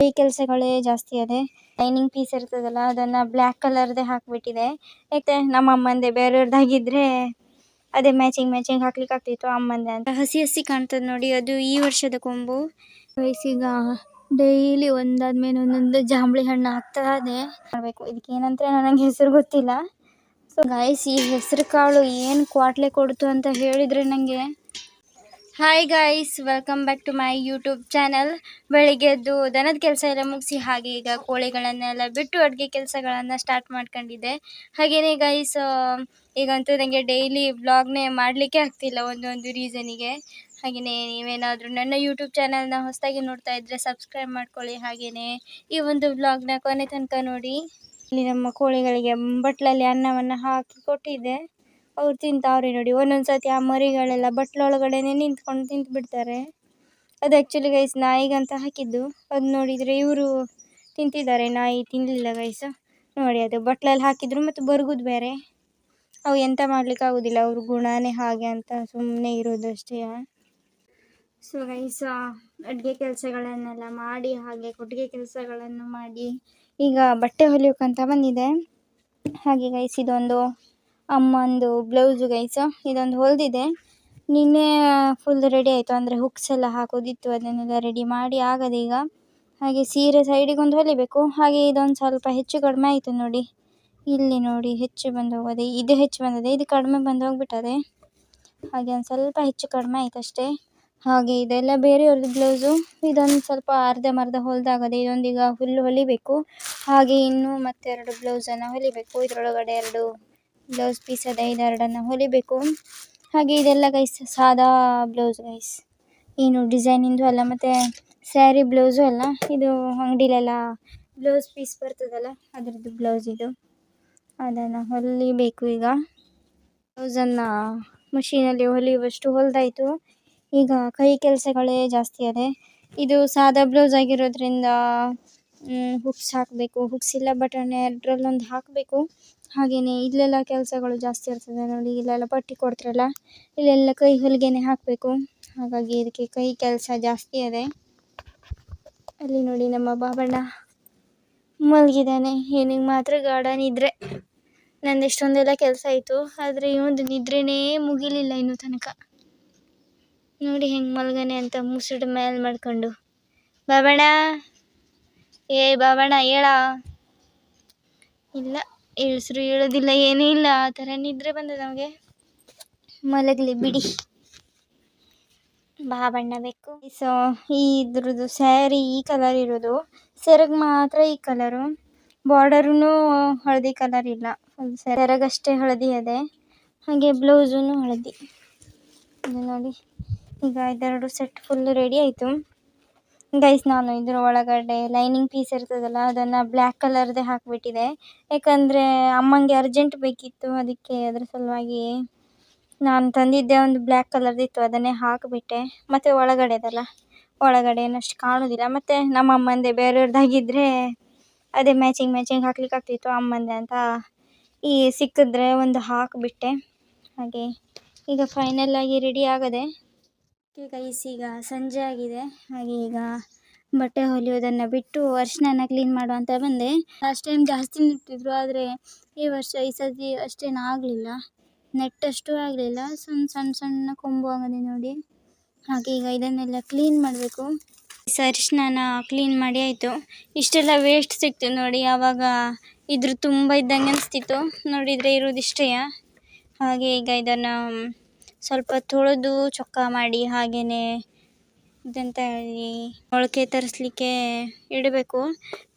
ಈ ಕೆಲಸಗಳೇ ಜಾಸ್ತಿ ಇದೆ ಲೈನಿಂಗ್ ಪೀಸ್ ಇರ್ತದಲ್ಲ, ಅದನ್ನ ಬ್ಲಾಕ್ ಕಲರ್ ದೇ ಹಾಕ್ಬಿಟ್ಟಿದೆ. ಯಾಕೆ ನಮ್ಮ ಅಮ್ಮಂದೆ ಬೇರೆಯವ್ರದಾಗಿದ್ರೆ ಅದೇ ಮ್ಯಾಚಿಂಗ್ ಮ್ಯಾಚಿಂಗ್ ಹಾಕ್ಲಿಕ್ಕೆ ಆಗ್ತಿತ್ತು ಅಮ್ಮಂದೆ ಅಂತ. ಹಸಿ ಹಸಿ ಕಾಣ್ತದೆ ನೋಡಿ, ಅದು ಈ ವರ್ಷದ ಕೊಂಬು. ಈಗ ಡೈಲಿ ಒಂದಾದ್ಮೇಲೆ ಒಂದೊಂದು ಜಾಂಬಳಿ ಹಣ್ಣು ಹಾಕ್ತಾ ಇದೆ. ಮಾಡಬೇಕು. ಇದಕ್ಕೆ ಏನಂತ ನನಗೆ ಹೆಸರು ಗೊತ್ತಿಲ್ಲ. ಸೊ ಗಾಯಸ್ ಈ ಹೆಸರು ಕಾಳು ಏನು ಕ್ವಾಟ್ಲೆ ಕೊಡ್ತು ಅಂತ ಹೇಳಿದ್ರೆ ನನಗೆ hi guys welcome back to my YouTube channel ಬೆಳಿಗ್ಗೆ ಎದ್ದು ದನದ ಕೆಲಸ ಎಲ್ಲ ಮುಗಿಸಿ ಹಾಗೆ ಈಗ ಕೋಳಿಗಳನ್ನೆಲ್ಲ ಬಿಟ್ಟು ಅಡುಗೆ ಕೆಲಸಗಳನ್ನು ಸ್ಟಾರ್ಟ್ ಮಾಡ್ಕೊಂಡಿದ್ದೆ. ಹಾಗೆಯೇ ಗೈಸ್ ಈಗಂತೂ ನನಗೆ ಡೈಲಿ ವ್ಲಾಗ್ನೇ ಮಾಡಲಿಕ್ಕೆ ಆಗ್ತಿಲ್ಲ ಒಂದೊಂದು ರೀಸನಿಗೆ ಹಾಗೆಯೇ ನೀವೇನಾದರೂ ನನ್ನ ಯೂಟ್ಯೂಬ್ ಚಾನಲ್ನ ಹೊಸದಾಗಿ ನೋಡ್ತಾ ಇದ್ದರೆ ಸಬ್ಸ್ಕ್ರೈಬ್ ಮಾಡ್ಕೊಳ್ಳಿ. ಹಾಗೆಯೇ ಈ ಒಂದು ವ್ಲಾಗ್ನ ಕೊನೆ ತನಕ ನೋಡಿ. ಇಲ್ಲಿ ನಮ್ಮ ಕೋಳಿಗಳಿಗೆ ಬಟ್ಲಲ್ಲಿ ಅನ್ನವನ್ನು ಹಾಕಿ ಕೊಟ್ಟಿದ್ದೆ. ಅವ್ರು ತಿಂತಾವ್ರೆ ನೋಡಿ. ಒಂದೊಂದು ಸತಿ ಆ ಮರಿಗಳೆಲ್ಲ ಬಟ್ಲೊಳಗಡೆನೆ ನಿಂತ್ಕೊಂಡು ತಿಂತು ಬಿಡ್ತಾರೆ ಅದು ಆ್ಯಕ್ಚುಲಿ ಗೈಸ್ ನಾಯಿಗಂತ ಹಾಕಿದ್ದು. ಅದು ನೋಡಿದರೆ ಇವರು ತಿಂತಿದ್ದಾರೆ. ನಾಯಿ ತಿನ್ನಲಿಲ್ಲ ಗೈಸ್ ನೋಡಿ ಅದು ಬಟ್ಲಲ್ಲಿ ಹಾಕಿದ್ರು ಮತ್ತು ಬರ್ಗುದು ಬೇರೆ. ಅವು ಎಂತ ಮಾಡ್ಲಿಕ್ಕೆ ಆಗೋದಿಲ್ಲ. ಅವ್ರ ಗುಣನೇ ಹಾಗೆ ಅಂತ ಸುಮ್ಮನೆ ಇರೋದು ಅಷ್ಟೇ. ಸೊ ಗೈಸ್ ಅಡುಗೆ ಕೆಲಸಗಳನ್ನೆಲ್ಲ ಮಾಡಿ ಹಾಗೆ ಕೊಟ್ಟಿಗೆ ಕೆಲಸಗಳನ್ನು ಮಾಡಿ ಈಗ ಬಟ್ಟೆ ಹೊಲಿಯೋಕ್ಕಂತ ಬಂದಿದೆ. ಹಾಗೆ ಗೈಸ್ ಇದೊಂದು ಅಮ್ಮಂದು ಬ್ಲೌಸು ಗೈಸ್ ಇದೊಂದು ಹೊಲ್ದಿದೆ. ನಿನ್ನೆ ಫುಲ್ ರೆಡಿ ಆಯಿತು. ಅಂದರೆ ಹುಕ್ಸ್ ಎಲ್ಲ ಹಾಕೋದಿತ್ತು. ಅದನ್ನೆಲ್ಲ ರೆಡಿ ಮಾಡಿ ಆಗದೆ ಈಗ. ಹಾಗೆ ಸೀರೆ ಸೈಡಿಗೆ ಒಂದು ಹೊಲಿಬೇಕು. ಹಾಗೆ ಇದೊಂದು ಸ್ವಲ್ಪ ಹೆಚ್ಚು ಕಡಿಮೆ ಆಯಿತು ನೋಡಿ. ಇಲ್ಲಿ ನೋಡಿ, ಹೆಚ್ಚು ಬಂದು ಹೋಗೋದೆ. ಇದು ಹೆಚ್ಚು ಬಂದಿದೆ. ಇದು ಕಡಿಮೆ ಬಂದು ಹೋಗ್ಬಿಟ್ಟದೆ. ಹಾಗೆ ಒಂದು ಸ್ವಲ್ಪ ಹೆಚ್ಚು ಕಡಿಮೆ ಆಯ್ತು ಅಷ್ಟೇ. ಹಾಗೆ ಇದೆಲ್ಲ ಬೇರೆಯವ್ರದ್ದು ಬ್ಲೌಸು ಇದೊಂದು ಸ್ವಲ್ಪ ಅರ್ಧ ಮರ್ಧ ಹೊಲ್ದಾಗದೆ ಇದೊಂದು ಇದೊಂದೀಗ ಫುಲ್ ಹೊಲಿಬೇಕು. ಹಾಗೆ ಇನ್ನೂ ಮತ್ತೆರಡು ಬ್ಲೌಸನ್ನು ಹೊಲಿಬೇಕು. ಇದರೊಳಗಡೆ ಎರಡು ಬ್ಲೌಸ್ ಪೀಸ್ ಅದೇ ಇದೆರಡನ್ನು ಹೊಲಿಬೇಕು. ಹಾಗೆ ಇದೆಲ್ಲ ಗೈಸ್ ಸಾದಾ ಬ್ಲೌಸ್ ಗೈಸ್ ಏನು ಡಿಸೈನಿಂದು ಅಲ್ಲ, ಮತ್ತು ಸ್ಯಾರಿ ಬ್ಲೌಸು ಅಲ್ಲ, ಇದು ಅಂಗಡಿಲೆಲ್ಲ ಬ್ಲೌಸ್ ಪೀಸ್ ಬರ್ತದಲ್ಲ, ಅದರದ್ದು ಬ್ಲೌಸ್ ಇದು. ಅದನ್ನು ಹೊಲಿಬೇಕು ಈಗ. ಬ್ಲೌಸನ್ನು ಮಷೀನಲ್ಲಿ ಹೊಲಿಯುವಷ್ಟು ಹೊಲ್ದಾಯಿತು. ಈಗ ಕೈ ಕೆಲಸಗಳೇ ಜಾಸ್ತಿ ಅದೇ. ಇದು ಸಾದಾ ಬ್ಲೌಸ್ ಆಗಿರೋದ್ರಿಂದ ಹುಕ್ಸ್ ಹಾಕಬೇಕು. ಹುಕ್ಸ್ ಇಲ್ಲ ಬಟನ್ ಎರಡರಲ್ಲೊಂದು ಹಾಕಬೇಕು. ಹಾಗೆಯೇ ಇಲ್ಲೆಲ್ಲ ಕೆಲಸಗಳು ಜಾಸ್ತಿ ಇರ್ತದೆ ನೋಡಿ, ಇಲ್ಲೆಲ್ಲ ಪಟ್ಟಿ ಕೊಡ್ತಾರಲ್ಲ, ಇಲ್ಲೆಲ್ಲ ಕೈ ಹೊಲಿಗೆನೇ ಹಾಕಬೇಕು. ಹಾಗಾಗಿ ಇದಕ್ಕೆ ಕೈ ಕೆಲಸ ಜಾಸ್ತಿ ಇದೆ. ಅಲ್ಲಿ ನೋಡಿ ನಮ್ಮ ಬಾಬಣ್ಣ ಮಲಗಿದ್ದಾನೆ. ಏನಿಗೆ ಮಾತ್ರ ಗಾರ್ಡನ್ ನಿದ್ರೆ ನಂದು ಎಷ್ಟೊಂದೆಲ್ಲ ಕೆಲಸ ಆಯಿತು, ಆದರೆ ಇವೊಂದು ನಿದ್ರೆನೇ ಮುಗಿಲಿಲ್ಲ ಇನ್ನೂ ತನಕ. ನೋಡಿ ಹೆಂಗೆ ಮಲ್ಗಾನೆ ಅಂತ ಮುಸುಡು ಮೇಲೆ ಮಾಡ್ಕೊಂಡು. ಬಾಬಣ್ಣ! ಏ ಬಾಬಣ್ಣ ಹೇಳ. ಇಲ್ಲ ಇಳಿಸ್ರು ಹೇಳೋದಿಲ್ಲ, ಏನೂ ಇಲ್ಲ. ಆ ಥರ ನಿದ್ರೆ ಬಂದದ ನಮಗೆ. ಮಲಗಲಿ ಬಿಡಿ. ಬಾಬಣ್ಣ ಬೇಕು ಸೊ ಈ ಇದ್ರದ್ದು ಸ್ಯಾರಿ ಈ ಕಲರ್ ಇರೋದು. ಸೆರಗ್ ಮಾತ್ರ ಈ ಕಲರು ಬಾರ್ಡರೂ ಹಳದಿ ಕಲರ್ ಇಲ್ಲ. ಸೆರಗಷ್ಟೇ ಹಳದಿ ಅದೇ. ಹಾಗೆ ಬ್ಲೌಸೂ ಹಳದಿ. ನೋಡಿ. ಈಗ ಇದೆರಡು ಸೆಟ್ ಫುಲ್ ರೆಡಿ ಆಯಿತು. ಗೈಸ್ ನಾನು ಇದ್ರ ಒಳಗಡೆ ಲೈನಿಂಗ್ ಪೀಸ್ ಇರ್ತದಲ್ಲ, ಅದನ್ನು ಬ್ಲ್ಯಾಕ್ ಕಲರ್ದೇ ಹಾಕಿಬಿಟ್ಟಿದೆ. ಯಾಕಂದರೆ ಅಮ್ಮಂಗೆ ಅರ್ಜೆಂಟ್ ಬೇಕಿತ್ತು, ಅದಕ್ಕೆ ಅದ್ರ ಸಲುವಾಗಿ ನಾನು ತಂದಿದ್ದೆ ಒಂದು ಬ್ಲ್ಯಾಕ್ ಕಲರ್ದಿತ್ತು ಅದನ್ನೇ ಹಾಕಿಬಿಟ್ಟೆ. ಮತ್ತು ಒಳಗಡೆದಲ್ಲ, ಒಳಗಡೆ ಏನಷ್ಟು ಕಾಣೋದಿಲ್ಲ. ಮತ್ತು ನಮ್ಮ ಅಮ್ಮಂದೆ ಬೇರೆಯವ್ರದ್ದಾಗಿದ್ದರೆ ಅದೇ ಮ್ಯಾಚಿಂಗ್ ಮ್ಯಾಚಿಂಗ್ ಹಾಕ್ಲಿಕ್ಕೆ ಆಗ್ತಿತ್ತು ಅಮ್ಮಂದೆ ಅಂತ. ಈ ಸಿಕ್ಕಿದ್ರೆ ಒಂದು ಹಾಕಿಬಿಟ್ಟೆ. ಹಾಗೆ ಈಗ ಫೈನಲ್ ಆಗಿ ರೆಡಿ ಆಗದೆ ಗೈಸ್ ಈಗ ಸಂಜೆ ಆಗಿದೆ. ಹಾಗೆ ಈಗ ಬಟ್ಟೆ ಹೊಲಿಯೋದನ್ನು ಬಿಟ್ಟು ಅರ್ಶಿನ ಕ್ಲೀನ್ ಮಾಡು ಅಂತ ಬಂದೆ. ಲಾಸ್ಟ್ ಟೈಮ್ ಜಾಸ್ತಿ ನೆಟ್ಟಿದ್ರು, ಆದರೆ ಈ ವರ್ಷ ಈ ಸತಿ ಅಷ್ಟೇನು ಆಗಲಿಲ್ಲ. ನೆಟ್ಟಷ್ಟು ಆಗಲಿಲ್ಲ. ಸಣ್ಣ ಸಣ್ಣ ಸಣ್ಣ ಕೊಂಬು ಆಗದೆ ನೋಡಿ. ಹಾಗೆ ಈಗ ಇದನ್ನೆಲ್ಲ ಕ್ಲೀನ್ ಮಾಡಬೇಕು. ಅರಿಶಿನ ಕ್ಲೀನ್ ಮಾಡಿ ಆಯಿತು. ಇಷ್ಟೆಲ್ಲ ವೇಸ್ಟ್ ಸಿಕ್ತು ನೋಡಿ. ಆವಾಗ ಇದ್ರ ತುಂಬ ಇದ್ದಂಗೆ ಅನಿಸ್ತಿತ್ತು. ನೋಡಿದರೆ ಇರೋದಿಷ್ಟೇ ಹಾಗೆ ಈಗ ಇದನ್ನು ಸ್ವಲ್ಪ ತೊಳೆದು ಚೊಕ್ಕ ಮಾಡಿ ಹಾಗೆಯೇ ಇದಂತ ಹೇಳಿ ಮೊಳಕೆ ತರಿಸ್ಲಿಕ್ಕೆ ಇಡಬೇಕು.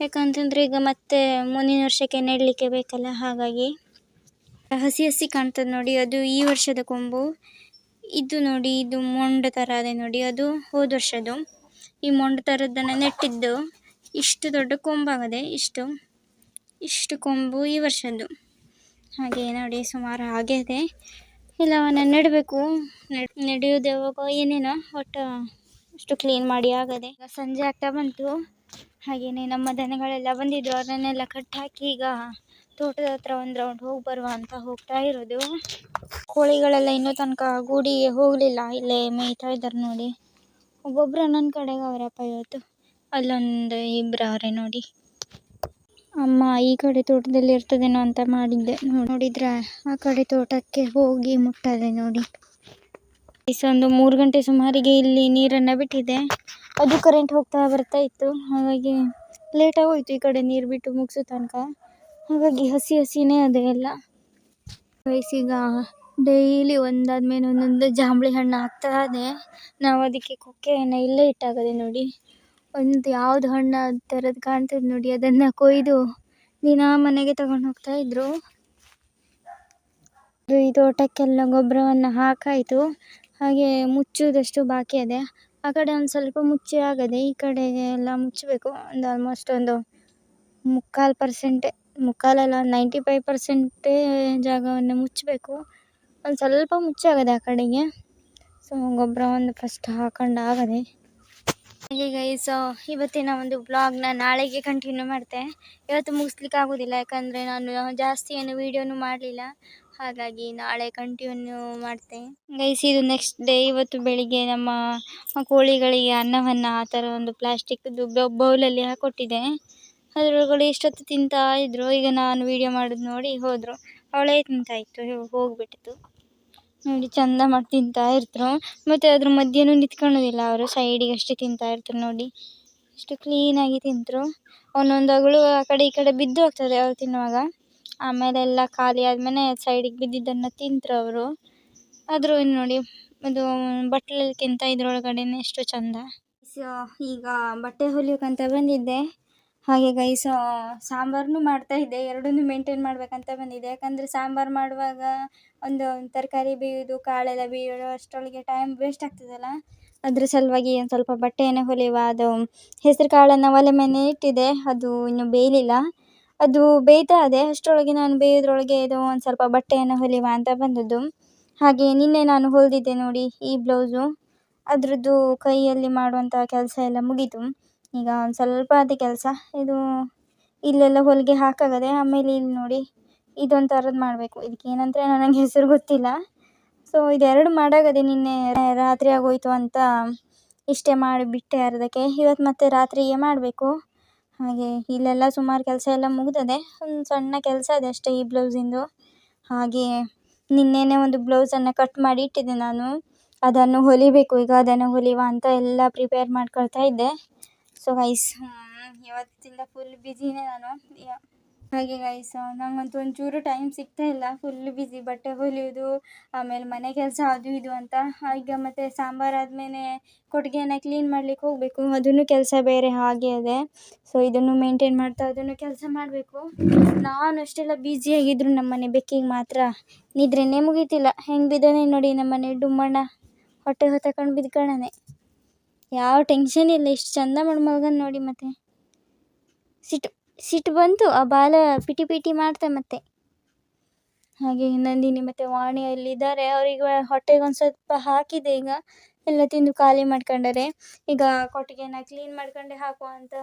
ಯಾಕಂತಂದರೆ ಈಗ ಮತ್ತೆ ಮುಂದಿನ ವರ್ಷಕ್ಕೆ ನೆಡಲಿಕ್ಕೆ ಬೇಕಲ್ಲ, ಹಾಗಾಗಿ ಹಸಿ ಹಸಿ ಕಾಣ್ತದೆ ನೋಡಿ, ಅದು ಈ ವರ್ಷದ ಕೊಂಬು, ಇದು ನೋಡಿ, ಇದು ಮೊಂಡ ಥರ ಅದೇ ನೋಡಿ, ಅದು ಹೋದ ವರ್ಷದ್ದು. ಈ ಮೊಂಡ ಥರದ್ದನ್ನು ನೆಟ್ಟಿದ್ದು ಇಷ್ಟು ದೊಡ್ಡ ಕೊಂಬಾಗದೆ, ಇಷ್ಟು ಇಷ್ಟು ಕೊಂಬು ಈ ವರ್ಷದ್ದು. ಹಾಗೆ ನೋಡಿ, ಸುಮಾರು ಆಗಿದೆ ಅವನ್ನ ನೆಡಬೇಕು. ನೆಡೆಯೋದು ಯಾವಾಗ ಏನೇನೋ, ಒಟ್ಟು ಅಷ್ಟು ಕ್ಲೀನ್ ಮಾಡಿ ಆಗದೆ. ಈಗ ಸಂಜೆ ಆಗ್ತಾ ಬಂತು. ಹಾಗೆಯೇ ನಮ್ಮ ದನಗಳೆಲ್ಲ ಬಂದಿದ್ದು ಅದನ್ನೆಲ್ಲ ಕಟ್ ಹಾಕಿ ಈಗ ತೋಟದ ಹತ್ರ ಒಂದು ರೌಂಡ್ ಹೋಗಿ ಬರುವ ಅಂತ ಹೋಗ್ತಾ ಇರೋದು. ಕೋಳಿಗಳೆಲ್ಲ ಇನ್ನೂ ತನಕ ಗೂಡಿಗೆ ಹೋಗಲಿಲ್ಲ. ಇಲ್ಲೇ ಮೇಯ್ತಾ ಇದ್ದಾರೆ ನೋಡಿ. ಒಬ್ಬೊಬ್ರು ನನ್ನ ಕಡೆಗೆ ಅವರಪ್ಪ ಇವತ್ತು. ಅಲ್ಲೊಂದು ಇಬ್ಬರು ಅವರೇ ನೋಡಿ. ಅಮ್ಮ ಈ ಕಡೆ ತೋಟದಲ್ಲಿ ಇರ್ತದೇನೋ ಅಂತ ಮಾಡಿದ್ದೆ. ನೋಡ್- ನೋಡಿದ್ರ? ಆ ಕಡೆ ತೋಟಕ್ಕೆ ಹೋಗಿ ಮುಟ್ಟದೆ ನೋಡಿ. ಒಂದು ಮೂರು ಗಂಟೆ ಸುಮಾರಿಗೆ ಇಲ್ಲಿ ನೀರನ್ನ ಬಿಟ್ಟಿದೆ. ಅದು ಕರೆಂಟ್ ಹೋಗ್ತಾ ಬರ್ತಾ ಇತ್ತು. ಹಾಗಾಗಿ ಲೇಟ್ ಆಗೋಯ್ತು ಈ ಕಡೆ ನೀರು ಬಿಟ್ಟು ಮುಗಿಸೋ ತನಕ. ಹಾಗಾಗಿ ಹಸಿ ಹಸಿನೇ ಅದೇ ಎಲ್ಲ. ವಯಸ್ಸೀಗ ಡೈಲಿ ಒಂದಾದ್ಮೇಲೆ ಒಂದೊಂದು ಜಾಂಬಳಿ ಹಣ್ಣು ಹಾಕ್ತಾ ಇದೆ. ನಾವು ಅದಕ್ಕೆ ಕೊಕ್ಕೆಯನ್ನು ಇಲ್ಲೇ ಇಟ್ಟಾಗದೆ ನೋಡಿ. ಒಂದು ಯಾವ್ದು ಹಣ್ಣು ಥರದ್ದು ಕಾಣ್ತದೆ ನೋಡಿ, ಅದನ್ನು ಕೊಯ್ದು ದಿನ ಮನೆಗೆ ತಗೊಂಡು ಹೋಗ್ತಾ ಇದ್ರು. ಇದು ಈ ತೋಟಕ್ಕೆಲ್ಲ ಗೊಬ್ಬರವನ್ನು ಹಾಕಾಯಿತು. ಹಾಗೆ ಮುಚ್ಚುವುದಷ್ಟು ಬಾಕಿ ಇದೆ ಆ ಕಡೆ ಒಂದು ಸ್ವಲ್ಪ ಮುಚ್ಚಿ ಆಗದೆ ಈ ಕಡೆ ಎಲ್ಲ ಮುಚ್ಚಬೇಕು. ಒಂದು ಆಲ್ಮೋಸ್ಟ್ ಒಂದು ಮುಕ್ಕಾಲು ಪರ್ಸೆಂಟೆ ಮುಕ್ಕಾಲಲ್ಲ ನೈಂಟಿ ಫೈವ್ ಪರ್ಸೆಂಟೇ ಜಾಗವನ್ನು ಮುಚ್ಚಬೇಕು. ಒಂದು ಸ್ವಲ್ಪ ಮುಚ್ಚಾಗದೆ ಆ ಕಡೆಗೆ. ಸೊ ಗೊಬ್ಬರ ಒಂದು ಫಸ್ಟ್ ಹಾಕೊಂಡು ಆಗದೆ. ಹಾಗೆ ಗೈಸ್ ಇವತ್ತಿನ ಒಂದು ಬ್ಲಾಗ್ನ ನಾಳೆಗೆ ಕಂಟಿನ್ಯೂ ಮಾಡ್ತೆ. ಇವತ್ತು ಮುಗಿಸ್ಲಿಕ್ಕೆ ಆಗೋದಿಲ್ಲ, ಯಾಕಂದರೆ ನಾನು ಜಾಸ್ತಿ ಏನು ವೀಡಿಯೋನು ಮಾಡಲಿಲ್ಲ. ಹಾಗಾಗಿ ನಾಳೆ ಕಂಟಿನ್ಯೂ ಮಾಡ್ತೆ. ಗೈಸ್ ಇದು ನೆಕ್ಸ್ಟ್ ಡೇ ಇವತ್ತು ಬೆಳಿಗ್ಗೆ ನಮ್ಮ ಕೋಳಿಗಳಿಗೆ ಅನ್ನವನ್ನು ಆ ಥರ ಒಂದು ಪ್ಲಾಸ್ಟಿಕ್ದು ಬೌಲಲ್ಲಿ ಹಾಕೊಟ್ಟಿದ್ದೆ ಅದರೊಳಗಡೆ ಎಷ್ಟೊತ್ತು ತಿಂತಾ ಇದ್ರು, ಈಗ ನಾನು ವೀಡಿಯೋ ಮಾಡೋದು ನೋಡಿ ಹೋದರು. ಅವಳೇ ತಿಂತಾಯಿತ್ತು ಹೋಗ್ಬಿಟ್ಟಿತ್ತು ನೋಡಿ, ಚಂದ ಮಾಡಿ ತಿಂತಾ ಇರ್ತರು. ಮತ್ತು ಅದ್ರ ಮಧ್ಯೆನೂ ನಿಂತ್ಕೊಳ್ಳೋದಿಲ್ಲ ಅವರು. ಸೈಡಿಗೆ ಅಷ್ಟೇ ತಿಂತಾ ಇರ್ತರು ನೋಡಿ. ಎಷ್ಟು ಕ್ಲೀನಾಗಿ ತಿಂತರು. ಒಂದೊಂದು ಅಗಳು ಆ ಕಡೆ ಈ ಕಡೆ ಬಿದ್ದು ಹೋಗ್ತದೆ ಅವ್ರು ತಿನ್ನುವಾಗ. ಆಮೇಲೆ ಎಲ್ಲ ಖಾಲಿ ಆದಮೇಲೆ ಸೈಡಿಗೆ ಬಿದ್ದಿದ್ದನ್ನು ತಿಂತರು ಅವರು. ಆದರೂ ನೋಡಿ, ಅದು ಬಟ್ಲಲ್ಲಿಕ್ಕಿಂತ ಇದ್ರೊಳಗಡೆನೇ ಎಷ್ಟು ಚಂದ. ಸೊ ಈಗ ಬಟ್ಟೆ ಹೊಲಿಯೋಕಂತ ಬಂದಿದ್ದೆ. ಹಾಗೆ ಗೈಸ ಸಾಂಬಾರನ್ನು ಮಾಡ್ತಾ ಇದ್ದೆ. ಎರಡನ್ನೂ ಮೇಂಟೈನ್ ಮಾಡಬೇಕಂತ ಬಂದಿದೆ. ಯಾಕಂದರೆ ಸಾಂಬಾರು ಮಾಡುವಾಗ ಒಂದು ತರಕಾರಿ ಬೇಯೋದು ಕಾಳೆಲ್ಲ ಬೀಯೋದು ಅಷ್ಟರೊಳಗೆ ಟೈಮ್ ವೇಸ್ಟ್ ಆಗ್ತದಲ್ಲ. ಅದ್ರ ಸಲುವಾಗಿ ಒಂದು ಸ್ವಲ್ಪ ಬಟ್ಟೆಯನ್ನು ಹೊಲಿಯುವ, ಅದು ಹೆಸರು ಕಾಳನ್ನು ಒಲೆ ಮೇಲೆ ಇಟ್ಟಿದೆ. ಅದು ಇನ್ನೂ ಬೇಯಲಿಲ್ಲ. ಅದು ಬೇಯ್ತಾ ಇದೆ. ಅಷ್ಟರೊಳಗೆ ನಾನು ಬೇಯೋದ್ರೊಳಗೆ ಇದು ಒಂದು ಸ್ವಲ್ಪ ಬಟ್ಟೆಯನ್ನು ಹೊಲಿಯುವ ಅಂತ ಬಂದದ್ದು. ಹಾಗೆ ನಿನ್ನೆ ನಾನು ಹೊಲಿದಿದ್ದೆ ನೋಡಿ ಈ ಬ್ಲೌಸು ಅದರದ್ದು ಕೈಯಲ್ಲಿ ಮಾಡುವಂಥ ಕೆಲಸ ಎಲ್ಲ ಮುಗೀತು. ಈಗ ಒಂದು ಸ್ವಲ್ಪ ಅದೇ ಕೆಲಸ. ಇದು ಇಲ್ಲೆಲ್ಲ ಹೊಲಿಗೆ ಹಾಕಾಗದೆ ಆಮೇಲೆ ಇಲ್ಲಿ ನೋಡಿ ಇದೊಂದು ಥರದ್ದು ಮಾಡಬೇಕು. ಇದಕ್ಕೆ ಏನಂದರೆ ನನಗೆ ಹೆಸರು ಗೊತ್ತಿಲ್ಲ. ಸೊ ಇದೆರಡು ಮಾಡಾಗದೆ ನಿನ್ನೆ ರಾತ್ರಿ ಆಗೋಯ್ತು ಅಂತ ಇಷ್ಟೇ ಮಾಡಿಬಿಟ್ಟೆ ಅರ್ಧಕ್ಕೆ. ಇವತ್ತು ಮತ್ತೆ ರಾತ್ರಿಗೆ ಮಾಡಬೇಕು. ಹಾಗೆ ಇಲ್ಲೆಲ್ಲ ಸುಮಾರು ಕೆಲಸ ಎಲ್ಲ ಮುಗ್ದದೆ. ಒಂದು ಸಣ್ಣ ಕೆಲಸ ಇದೆ ಅಷ್ಟೇ ಈ ಬ್ಲೌಸಿಂದು. ಹಾಗೆ ನಿನ್ನೆನೇ ಒಂದು ಬ್ಲೌಸನ್ನು ಕಟ್ ಮಾಡಿ ಇಟ್ಟಿದ್ದೆ ನಾನು. ಅದನ್ನು ಹೊಲಿಬೇಕು. ಈಗ ಅದನ್ನು ಹೊಲಿವ ಅಂತ ಎಲ್ಲ ಪ್ರಿಪೇರ್ ಮಾಡ್ಕೊಳ್ತಾ ಇದ್ದೆ. ಸೊ ಗೈಸ್ ಇವತ್ತಿಂದ ಫುಲ್ ಬ್ಯುಸಿನೇ ನಾನು. ಹಾಗೆ ಗೈಸ್ ನಂಗಂತೂ ಒಂಚೂರು ಟೈಮ್ ಸಿಗ್ತಾ ಇಲ್ಲ. ಫುಲ್ ಬ್ಯುಸಿ ಬಟ್ಟೆ ಹೊಲಿಯೋದು, ಆಮೇಲೆ ಮನೆ ಕೆಲಸ ಅದು ಇದು ಅಂತ. ಈಗ ಮತ್ತು ಸಾಂಬಾರು ಆದ್ಮೇಲೆ ಕೊಟ್ಟಿಗೆನ ಕ್ಲೀನ್ ಮಾಡ್ಲಿಕ್ಕೆ ಹೋಗಬೇಕು. ಅದನ್ನು ಕೆಲಸ ಬೇರೆ ಹಾಗೆ ಇದೆ ಸೊ ಇದನ್ನು ಮೇಂಟೈನ್ ಮಾಡ್ತಾ ಅದನ್ನು ಕೆಲಸ ಮಾಡಬೇಕು. ನಾನು ಅಷ್ಟೆಲ್ಲ ಆಗಿದ್ರು ನಮ್ಮನೆ ಬೆಕ್ಕಿಗೆ ಮಾತ್ರ. ನಿದ್ರೆನೇ ಮುಗೀತಿಲ್ಲ. ಹೆಂಗೆ ಬಿದ್ದಾನೆ ನೋಡಿ ನಮ್ಮನೆ ಡುಮ್ಮಣ್ಣ. ಹೊಟ್ಟೆ ಹೊತ್ತಕೊಂಡು ಬಿದ್ಕೊಳ್ಳಾನೆ ಯಾವ ಟೆನ್ಷನ್ ಇಲ್ಲ ಎಷ್ಟು ಚಂದ ಮಾಡಿ ನೋಡಿ ಮತ್ತೆ. ಸಿಟ್ಟು ಸಿಟ್ಟು ಬಂತು, ಆ ಬಾಲ ಪಿಟಿ ಪಿಟಿ ಮಾಡ್ತೆ ಮತ್ತೆ. ಹಾಗೆ ನಂದಿನಿ ಮತ್ತು ವಾಣಿ ಅಲ್ಲಿದ್ದಾರೆ, ಅವ್ರಿಗೆ ಹೊಟ್ಟೆಗೆ ಒಂದು ಸ್ವಲ್ಪ ಹಾಕಿದೆ ಈಗ. ಎಲ್ಲ ತಿಂದು ಖಾಲಿ ಮಾಡ್ಕೊಂಡರೆ. ಈಗ ಕೊಟ್ಟಿಗೆನ ಕ್ಲೀನ್ ಮಾಡ್ಕೊಂಡೆ ಹಾಕುವ ಅಂತ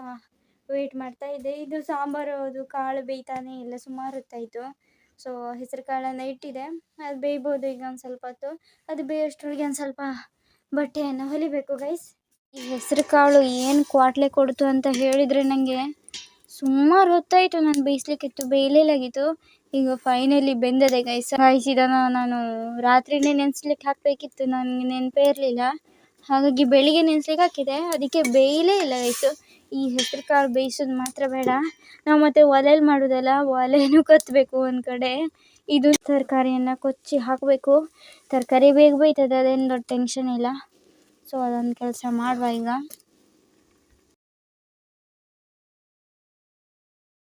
ವೆಯ್ಟ್ ಮಾಡ್ತಾ ಇದ್ದೆ. ಇದು ಸಾಂಬಾರು, ಅದು ಕಾಳು ಬೇಯ್ತಾನೆ ಎಲ್ಲ ಸುಮಾರು ಹೊತ್ತಾಯಿತು. ಸೊ ಹೆಸರು ಕಾಳನ್ನು ಇಟ್ಟಿದೆ. ಅದು ಬೇಯ್ಬೋದು ಈಗ ಒಂದು ಸ್ವಲ್ಪ ಅದು ಬೇಯೋಷ್ಟ್ರೊಳಗೆ ಒಂದು ಸ್ವಲ್ಪ ಬಟ್ಟೆಯನ್ನು ಹೊಲಿಬೇಕು ಗೈಸ್ ಈ ಹೆಸರು ಕಾಳು ಏನು ಕ್ವಾಟ್ಲೆ ಕೊಡ್ತು ಅಂತ ಹೇಳಿದರೆ ನನಗೆ ಸುಮಾರು ಹೊತ್ತಾಯಿತು ನಾನು ಬೇಯಿಸ್ಲಿಕ್ಕಿತ್ತು ಬೇಯಲೇಲಾಗಿತ್ತು ಈಗ ಫೈನಲಿ ಬೆಂದದೆ ಗೈಸ್ ಇದನ್ನು ನಾನು ರಾತ್ರಿನೇ ನೆನೆಸ್ಲಿಕ್ಕೆ ಹಾಕಬೇಕಿತ್ತು, ನನಗೆ ನೆನಪೇ ಇರಲಿಲ್ಲ. ಹಾಗಾಗಿ ಬೆಳಿಗ್ಗೆ ನೆನೆಸ್ಲಿಕ್ಕೆ ಹಾಕಿದೆ, ಅದಕ್ಕೆ ಬೇಯಲೇ ಇಲ್ಲ ಗೈಸು ಈ ಹೆಸರು ಕಾಳು ಬೇಯಿಸೋದು ಮಾತ್ರ ಬೇಡ. ನಾವು ಮತ್ತೆ ಒಲೆಯಲ್ಲಿ ಮಾಡೋದಲ್ಲ, ಒಲೆನೂ ಕತ್ತಬೇಕು ಒಂದು ಕಡೆ. ಇದು ತರಕಾರಿಯನ್ನು ಕೊಚ್ಚಿ ಹಾಕಬೇಕು. ತರಕಾರಿ ಬೇಗ ಬೈತದೆ ಅದೇನು ದೊಡ್ಡ ಟೆನ್ಷನ್ ಇಲ್ಲ. ಸೊ ಅದೊಂದು ಕೆಲಸ ಮಾಡುವ ಈಗ.